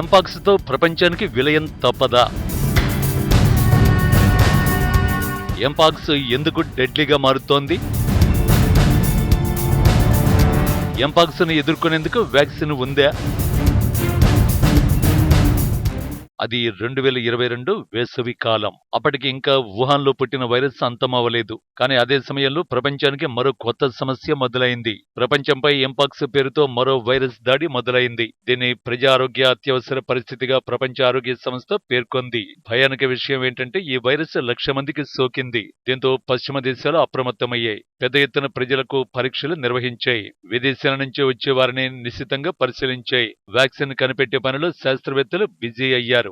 ఎంపాక్స్తో ప్రపంచానికి విలయం తప్పదా? ఎంపాక్స్ ఎందుకు డెడ్లీగా మారుతోంది? ఎంపాక్స్ను ఎదుర్కొనేందుకు వ్యాక్సిన్ ఉందా? అది రెండు వేల ఇరవై రెండు వేసవి కాలం. అప్పటికి ఇంకా వుహాన్లో పుట్టిన వైరస్ అంతమవ్వలేదు. కానీ అదే సమయంలో ప్రపంచానికి మరో కొత్త సమస్య మొదలైంది. ప్రపంచంపై ఎంపాక్స్ పేరుతో మరో వైరస్ దాడి మొదలైంది. దీన్ని ప్రజా ఆరోగ్య అత్యవసర పరిస్థితిగా ప్రపంచ ఆరోగ్య సంస్థ పేర్కొంది. భయానక విషయం ఏంటంటే ఈ వైరస్ లక్ష మందికి సోకింది. దీంతో పశ్చిమ దేశాలు అప్రమత్తమయ్యాయి. పెద్ద ఎత్తున ప్రజలకు పరీక్షలు నిర్వహించాయి. విదేశాల నుంచి వచ్చే వారిని నిశ్చితంగా పరిశీలించాయి. వ్యాక్సిన్ కనిపెట్టే పనిలో శాస్త్రవేత్తలు బిజీ అయ్యారు.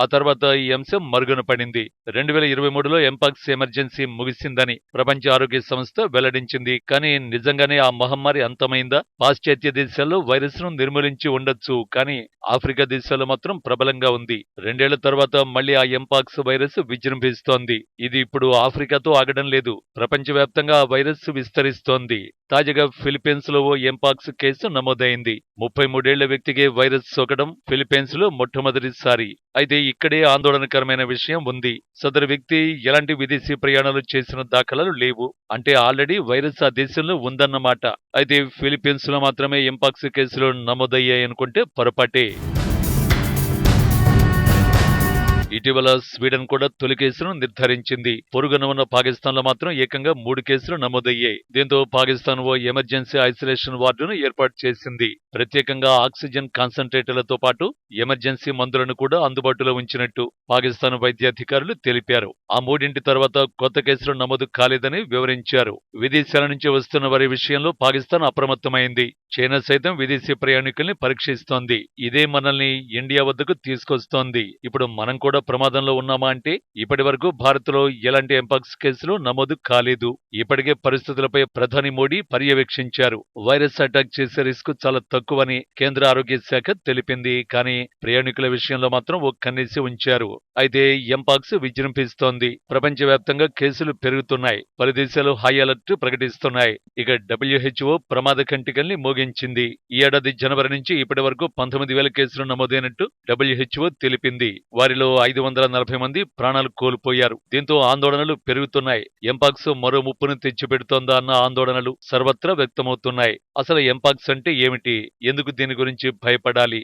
ఆ తర్వాత ఈ అంశం మరుగున పడింది. రెండు వేల ఇరవై మూడులో ఎంపాక్స్ ఎమర్జెన్సీ ముగిసిందని ప్రపంచ ఆరోగ్య సంస్థ వెల్లడించింది. కానీ నిజంగానే ఆ మహమ్మారి అంతమైందా? పాశ్చాత్య దేశాల్లో వైరస్ను నిర్మూలించి ఉండొచ్చు కానీ ఆఫ్రికా దేశాల్లో మాత్రం ప్రబలంగా ఉంది. రెండేళ్ళ తర్వాత మళ్ళీ ఆ ఎంపాక్స్ వైరస్ విజృంభిస్తోంది. ఇది ఇప్పుడు ఆఫ్రికాతో ఆగడం లేదు. ప్రపంచవ్యాప్తంగా ఆ వైరస్ విస్తరిస్తోంది. తాజాగా ఫిలిప్పీన్స్లో ఓ ఎంపాక్స్ కేసు నమోదైంది. ముప్పై మూడేళ్ళ వ్యక్తికి వైరస్ సోకడం ఫిలిప్పీన్స్లో మొట్టమొదటిసారి. అయితే ఇక్కడే ఆందోళనకరమైన విషయం ఉంది. సదరు వ్యక్తి ఎలాంటి విదేశీ ప్రయాణాలు చేసిన దాఖలాలు లేవు. అంటే ఆల్రెడీ వైరస్ ఆ దేశంలో ఉందన్నమాట. అయితే ఫిలిప్పీన్స్లో మాత్రమే ఎంపాక్స్ కేసులు నమోదయ్యాయనుకుంటే పొరపాటే. ఇటీవల స్వీడన్ కూడా తొలి కేసును నిర్ధారించింది. పొరుగున ఉన్న పాకిస్తాన్లో మాత్రం ఏకంగా మూడు కేసులు నమోదయ్యాయి. దీంతో పాకిస్తాన్ ఓ ఎమర్జెన్సీ ఐసోలేషన్ వార్డును ఏర్పాటు చేసింది. ప్రత్యేకంగా ఆక్సిజన్ కాన్సంట్రేటర్లతో పాటు ఎమర్జెన్సీ మందులను కూడా అందుబాటులో ఉంచినట్టు పాకిస్తాన్ వైద్యాధికారులు తెలిపారు. ఆ మూడింటి తర్వాత కొత్త కేసులు నమోదు కాలేదని వివరించారు. విదేశాల నుంచి వస్తున్న వారి విషయంలో పాకిస్తాన్ అప్రమత్తమైంది. చైనా సైతం విదేశీ ప్రయాణికుల్ని పరీక్షిస్తోంది. ఇదే మనల్ని ఇండియా వద్దకు తీసుకొస్తోంది. ఇప్పుడు మనం కూడా ప్రమాదంలో ఉన్నామా అంటే ఇప్పటి వరకు భారత్లో ఎలాంటి ఎంపాక్స్ కేసులు నమోదు కాలేదు. ఇప్పటికే పరిస్థితులపై ప్రధాని మోడీ పర్యవేక్షించారు. వైరస్ అటాక్ చేసే రిస్క్ చాలా తక్కువని కేంద్ర ఆరోగ్య శాఖ తెలిపింది. కానీ ప్రయాణికుల విషయంలో మాత్రం ఓ కన్నేసి ఉంచారు. అయితే ఎంపాక్స్ విజృంభిస్తోంది. ప్రపంచవ్యాప్తంగా కేసులు పెరుగుతున్నాయి. పలు దేశాలు హై అలర్ట్ ప్రకటిస్తున్నాయి. ఇక డబ్ల్యూహెచ్ఓ ప్రమాద కంటికల్ని మోగించింది. ఈ ఏడాది జనవరి నుంచి ఇప్పటి వరకు పంతొమ్మిది వేల కేసులు నమోదైనట్టు డబ్ల్యూహెచ్ఓ తెలిపింది. వారిలో ఐదు వందల నలభై మంది ప్రాణాలు కోల్పోయారు. దీంతో ఆందోళనలు పెరుగుతున్నాయి. ఎంపాక్స్ మరో ముప్పును తెచ్చిపెడుతోందా అన్న ఆందోళనలు సర్వత్రా వ్యక్తమవుతున్నాయి. అసలు ఎంపాక్స్ అంటే ఏమిటి? ఎందుకు దీని గురించి భయపడాలి?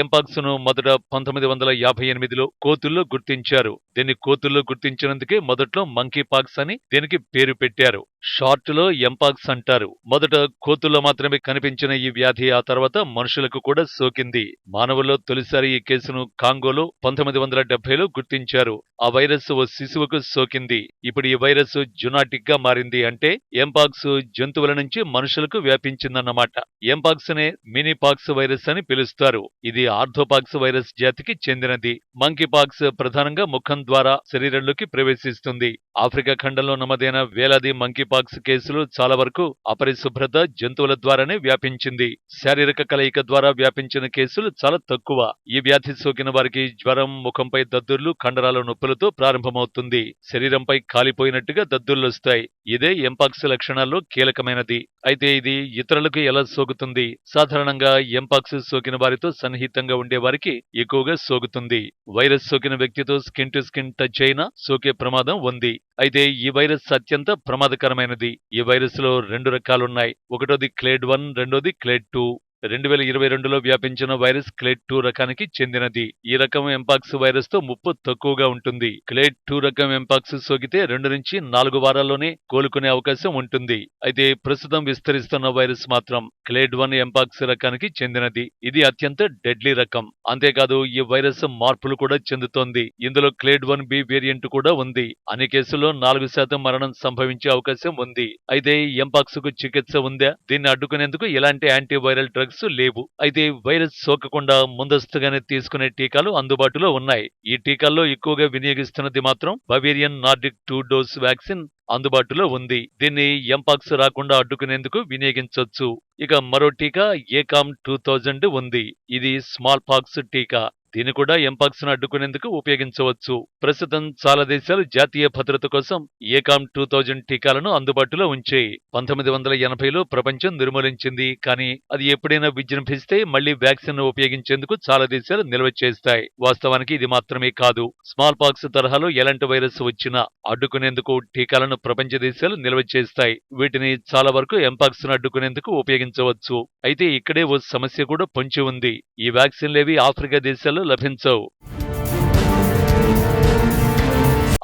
ఎంపాక్స్ను మొదట పంతొమ్మిది వందల యాభై ఎనిమిదిలో కోతుల్లో గుర్తించారు. దీన్ని కోతుల్లో గుర్తించినందుకే మొదట్లో మంకీ పాక్స్ అని దీనికి పేరు పెట్టారు. షార్ట్లో ఎంపాక్స్ అంటారు. మొదట కోతుల్లో మాత్రమే కనిపించిన ఈ వ్యాధి ఆ తర్వాత మనుషులకు కూడా సోకింది. మానవుల్లో తొలిసారి ఈ కేసును కాంగోలో పంతొమ్మిది వందల డెబ్బైలో గుర్తించారు. ఆ వైరస్ ఓ శిశువుకు సోకింది. ఇప్పుడు ఈ వైరస్ జునాటిక్గా మారింది అంటే ఎంపాక్స్ జంతువుల నుంచి మనుషులకు వ్యాపించిందన్నమాట. ఎంపాక్స్ నే మినీపాక్స్ వైరస్ అని పిలుస్తారు. ఇది ఆర్థోపాక్స్ వైరస్ జాతికి చెందినది. మంకీపాక్స్ ప్రధానంగా ముఖం ద్వారా శరీరంలోకి ప్రవేశిస్తుంది. ఆఫ్రికా ఖండంలో నమోదైన వేలాది మంకీపాక్స్ కేసులు చాలా వరకు అపరిశుభ్రత జంతువుల ద్వారానే వ్యాపించింది. శారీరక కలయిక ద్వారా వ్యాపించిన కేసులు చాలా తక్కువ. ఈ వ్యాధి సోకిన వారికి జ్వరం ముఖంపై దద్దుర్లు కండరాల నొప్పులతో ప్రారంభమవుతుంది. శరీరంపై కాలిపోయినట్టుగా దద్దుర్లు వస్తాయి. ఇదే ఎంపాక్స్ లక్షణాల్లో కీలకమైనది. అయితే ఇది ఇతరులకు ఎలా సోకుతుంది? సాధారణంగా ఎంపాక్స్ సోకిన వారితో సన్నిహిత సన్నిహితంగా ఉండే వారికి ఎక్కువగా సోకుతుంది. వైరస్ సోకిన వ్యక్తితో స్కిన్ టు స్కిన్ టచ్ అయినా సోకే ప్రమాదం ఉంది. అయితే ఈ వైరస్ అత్యంత ప్రమాదకరమైనది. ఈ వైరస్లో రెండు రకాలున్నాయి. ఒకటోది క్లేడ్ వన్ రెండోది క్లేడ్ టూ. రెండు వేల ఇరవై రెండులో వ్యాపించిన వైరస్ క్లేడ్ టూ రకానికి చెందినది. ఈ రకం ఎంపాక్స్ వైరస్తో ముప్పు తక్కువగా ఉంటుంది. క్లేడ్ టూ రకం ఎంపాక్స్ సోకితే రెండు నుంచి నాలుగు వారాల్లోనే కోలుకునే అవకాశం ఉంటుంది. అయితే ప్రస్తుతం విస్తరిస్తున్న వైరస్ మాత్రం క్లేడ్ వన్ ఎంపాక్స్ రకానికి చెందినది. ఇది అత్యంత డెడ్లీ రకం. అంతేకాదు ఈ వైరస్ మార్పులు కూడా చెందుతోంది. ఇందులో క్లేడ్ వన్ బి వేరియంట్ కూడా ఉంది. అన్ని కేసుల్లో నాలుగు శాతం మరణం సంభవించే అవకాశం ఉంది. అయితే ఎంపాక్స్కు చికిత్స ఉందా? దీన్ని అడ్డుకునేందుకు ఎలాంటి యాంటీవైరల్ డ్రగ్స్ లేవు. అయితే వైరస్ సోకకుండా ముందస్తుగానే తీసుకునే టీకాలు అందుబాటులో ఉన్నాయి. ఈ టీకాల్లో ఎక్కువగా వినియోగిస్తున్నది మాత్రం Bavarian Nordic two dose vaccine అందుబాటులో ఉంది. దీన్ని ఎంపాక్స్ రాకుండా అడ్డుకునేందుకు వినియోగించవచ్చు ఇక మరో టీకా ఏకామ్ టూ థౌజండ్ ఉంది. ఇది స్మాల్ పాక్స్ టీకా. దీన్ని కూడా ఎంపాక్స్ను అడ్డుకునేందుకు ఉపయోగించవచ్చు. ప్రస్తుతం చాలా దేశాలు జాతీయ భద్రత కోసం ఏకామ్ టూ థౌజండ్ టీకాలను అందుబాటులో ఉంచాయి. పంతొమ్మిది వందల ఎనభైలో ప్రపంచం నిర్మూలించింది. కానీ అది ఎప్పుడైనా విజృంభిస్తే మళ్ళీ వ్యాక్సిన్ను ఉపయోగించేందుకు చాలా దేశాలు నిల్వ చేస్తాయి. వాస్తవానికి ఇది మాత్రమే కాదు. స్మాల్ పాక్స్ తరహాలో ఎలాంటి వైరస్ వచ్చినా అడ్డుకునేందుకు టీకాలను ప్రపంచ దేశాలు నిల్వ చేస్తాయి. వీటిని చాలా వరకు ఎంపాక్స్ను అడ్డుకునేందుకు ఉపయోగించవచ్చు. అయితే ఇక్కడే ఓ సమస్య కూడా పొంచి ఉంది. ఈ వ్యాక్సిన్లేవి ఆఫ్రికా దేశాల్లో లభించవు.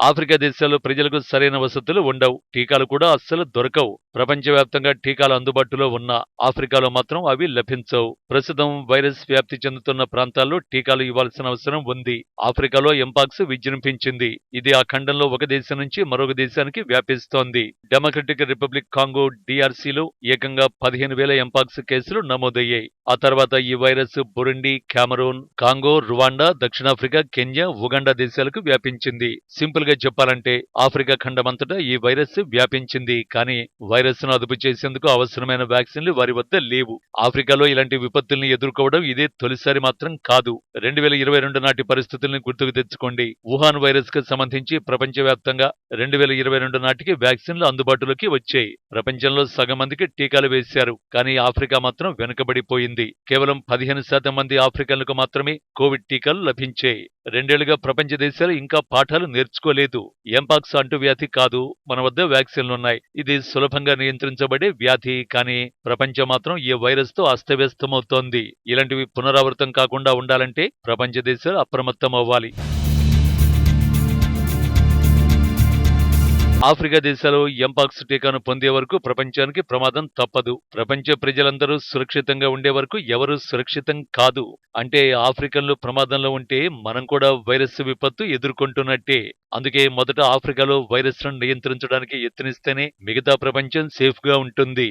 ఆఫ్రికా దేశాల్లో ప్రజలకు సరైన వసతులు ఉండవు. టీకాలు కూడా అస్సలు దొరకవు. ప్రపంచవ్యాప్తంగా టీకాలు అందుబాటులో ఉన్న ఆఫ్రికాలో మాత్రం అవి లభించవు. ప్రస్తుతం వైరస్ వ్యాప్తి చెందుతున్న ప్రాంతాల్లో టీకాలు ఇవ్వాల్సిన అవసరం ఉంది. ఆఫ్రికాలో ఎంపాక్స్ విజృంభించింది. ఇది ఆ ఖండంలో ఒక దేశం నుంచి మరొక దేశానికి వ్యాపిస్తోంది. డెమోక్రటిక్ రిపబ్లిక్ కాంగో డిఆర్సీలో ఏకంగా పదిహేను వేల ఎంపాక్స్ కేసులు నమోదయ్యాయి. ఆ తర్వాత ఈ virus Burundi Cameroon Congo Rwanda దక్షిణాఫ్రికా కెన్యా ఉగాండా దేశాలకు వ్యాపించింది. సింపుల్గా చెప్పాలంటే ఆఫ్రికా ఖండమంతటా ఈ వైరస్ వ్యాపించింది. కానీ వైరస్ను అదుపు చేసేందుకు అవసరమైన వ్యాక్సిన్లు వారి వద్ద లేవు. ఆఫ్రికాలో ఇలాంటి విపత్తుల్ని ఎదుర్కోవడం ఇదే తొలిసారి మాత్రం కాదు. రెండు వేల ఇరవై రెండు నాటి పరిస్థితుల్ని గుర్తుకు తెచ్చుకోండి. వుహాన్ వైరస్కు సంబంధించి ప్రపంచవ్యాప్తంగా రెండు వేల ఇరవై రెండు నాటికి వ్యాక్సిన్లు అందుబాటులోకి వచ్చాయి. ప్రపంచంలో సగం మందికి టీకాలు వేశారు. కానీ ఆఫ్రికా మాత్రం వెనుకబడిపోయింది. కేవలం పదిహేను శాతం మంది ఆఫ్రికన్లకు మాత్రమే కోవిడ్ టీకాలు లభించాయి. రెండేళ్ళుగా ప్రపంచ దేశాలు ఇంకా పాఠాలు నేర్చుకోలేదు. ఎంపాక్స్ అంటువ్యాధి కాదు. మన వద్ద వ్యాక్సిన్లున్నాయి. ఇది సులభంగా నియంత్రించబడే వ్యాధి కానీ ప్రపంచం మాత్రం ఈ వైరస్తో అస్తవ్యస్తమవుతోంది? ఇలాంటివి పునరావృతం కాకుండా ఉండాలంటే ప్రపంచ దేశాలు అప్రమత్తం అవ్వాలి ఆఫ్రికా దేశాలు ఎంపాక్స్ టీకాను పొందే వరకు ప్రపంచానికి ప్రమాదం తప్పదు. ప్రపంచ ప్రజలందరూ సురక్షితంగా ఉండే వరకు ఎవరూ సురక్షితం కాదు. అంటే ఆఫ్రికన్లు ప్రమాదంలో ఉంటే మనం కూడా వైరస్ విపత్తు ఎదుర్కొంటున్నట్టే. అందుకే మొదట ఆఫ్రికాలో వైరస్ను నియంత్రించడానికి యత్నిస్తేనే మిగతా ప్రపంచం సేఫ్గా ఉంటుంది.